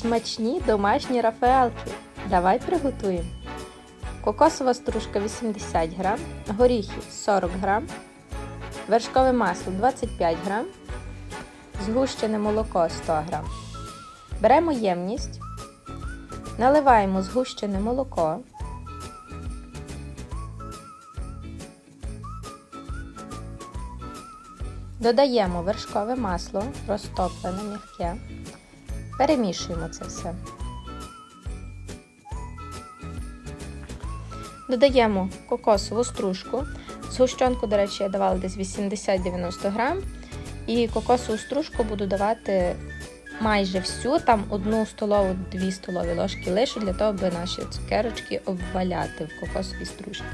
Смачні домашні рафаелки. Давай приготуємо. Кокосова стружка 80 грам, горіхи 40 грам, вершкове масло 25 грам, згущене молоко 100 грам. Беремо ємність, наливаємо згущене молоко. Додаємо вершкове масло, розтоплене м'яке. Перемішуємо це все. Додаємо кокосову стружку. Згущенку, до речі, я давала десь 80-90 грам. І кокосову стружку буду давати майже всю, там одну столову, дві столові ложки лишу для того, аби наші цукерочки обваляти в кокосовій стружці.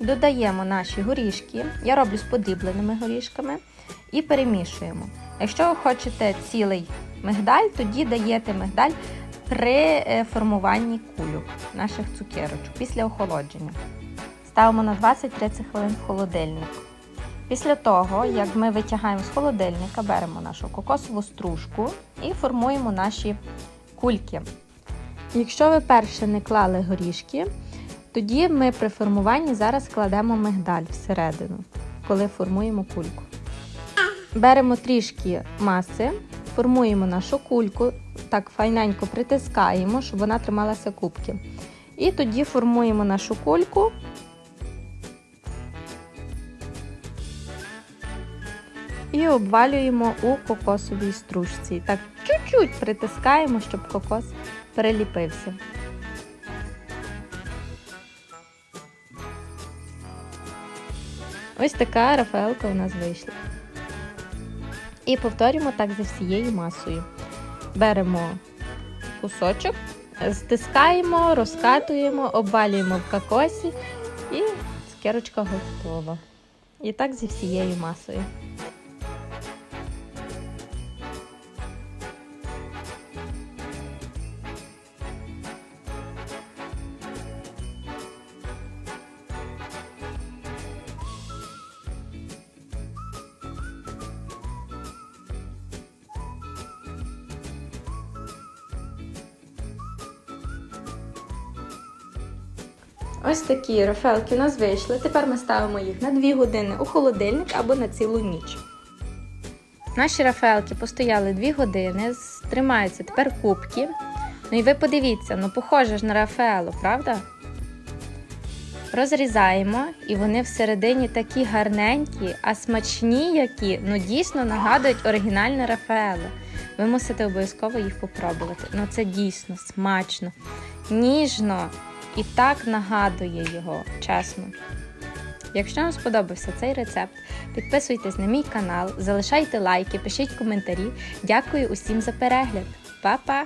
Додаємо наші горішки. Я роблю з подрібленими горішками і перемішуємо. Якщо ви хочете цілий мигдаль, тоді даєте мигдаль при е, формуванні кульок наших цукерочок після охолодження. Ставимо на 20-30 хвилин в холодильник. Після того, як ми витягаємо з холодильника, беремо нашу кокосову стружку і формуємо наші кульки. Якщо ви перше не клали горішки, тоді ми при формуванні зараз кладемо мигдаль всередину, коли формуємо кульку. Беремо трішки маси, формуємо нашу кульку, так файненько притискаємо, щоб вона трималася кубки. І тоді формуємо нашу кульку. І обвалюємо у кокосовій стружці. Так чуть-чуть притискаємо, щоб кокос переліпився. Ось така рафаелка у нас вийшла. І повторюємо так за всією масою. Беремо кусочок, стискаємо, розкатуємо, обвалюємо в кокосі і цукерочка готова. І так зі всією масою. Ось такі рафелки у нас вийшли. Тепер ми ставимо їх на 2 години у холодильник або на цілу ніч. Наші рафелки постояли 2 години, тримаються тепер кубки. Ну і ви подивіться, ну похоже ж на рафаелу, правда? Розрізаємо, і вони всередині такі гарненькі, а смачні, які ну дійсно нагадують оригінальне Рафаело. Ви мусите обов'язково їх попробувати. Ну це дійсно смачно, ніжно і так нагадує його, чесно. Якщо вам сподобався цей рецепт, підписуйтесь на мій канал, залишайте лайки, пишіть коментарі. Дякую усім за перегляд. Па-па!